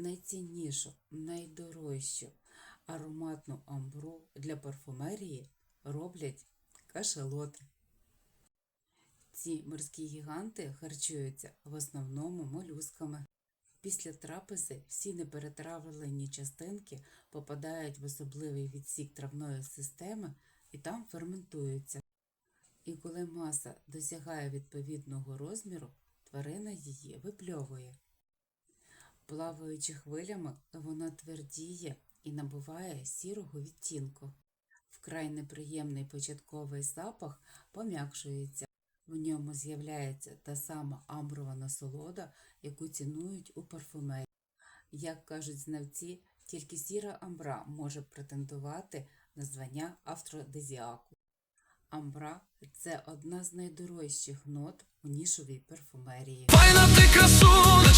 найціннішу, найдорожчу ароматну амбру для парфумерії роблять кашалоти. Ці морські гіганти харчуються в основному молюсками. Після трапези всі неперетравлені частинки попадають в особливий відсік травної системи і там ферментуються. І коли маса досягає відповідного розміру, тварина її випльовує. Плаваючи хвилями, вона твердіє і набуває сірого відтінку. Вкрай неприємний початковий запах пом'якшується. В ньому з'являється та сама амброва насолода, яку цінують у парфумерії. Як кажуть знавці, тільки сіра амбра може претендувати на звання афродизіаку. Амбра це одна з найдорожчих нот у нішовій парфумерії. Файна ти світа